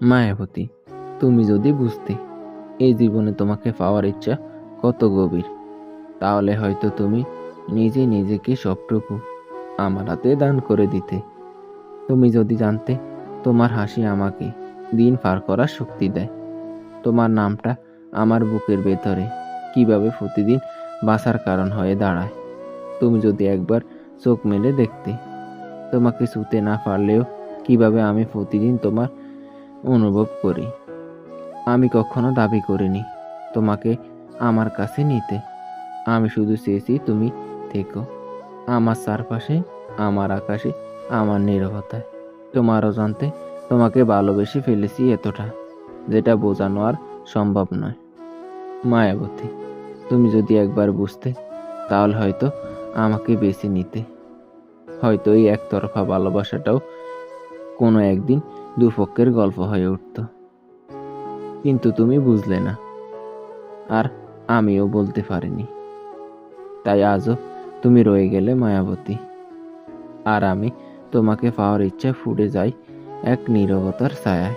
মায়াবতী, তুমি যদি বুঝতে এই জীবনে তোমাকে পাওয়ার ইচ্ছা কত গভীর, তাহলে হয়তো তুমি নিজে নিজেকে সবটুকু আমার হাতে দান করে দিতে। তুমি যদি জানতে তোমার হাসি আমাকে দিন পার করার শক্তি দেয়, তোমার নামটা আমার বুকের ভেতরে কীভাবে প্রতিদিন বাঁচার কারণ হয়ে দাঁড়ায়, তুমি যদি একবার চোখ মেলে দেখতে, তোমাকে ছুতে না পারলেও কীভাবে আমি প্রতিদিন তোমার অনুভব করি। আমি কখনো দাবি করিনি, তোমাকে আমার কাছে নিতে। আমি শুধু চেয়েছি তুমি থেকো। আমার চারপাশে, আমার আকাশে, আমার নীরবতায়। তোমার অজান্তে তোমাকে ভালোবেসে ফেলেছি এতটা, যেটা বোঝানো আর সম্ভব নয়। মায়াবতী, তুমি যদি একবার বুঝতে, তাহলে হয়তো আমাকে বেছে নিতে। হয়তো এই একতরফা ভালোবাসাটাও কোনো একদিন দুপক্ষের গল্প হয়ে উঠত। কিন্তু তুমি বুঝলে না। আর আমিও বলতে পারিনি। তাই আজও তুমি রয়ে গেলে মায়াবতী। আর আমি তোমাকে পাওয়ার ইচ্ছা ফুটে যাই এক নীরবতার ছায়ায়।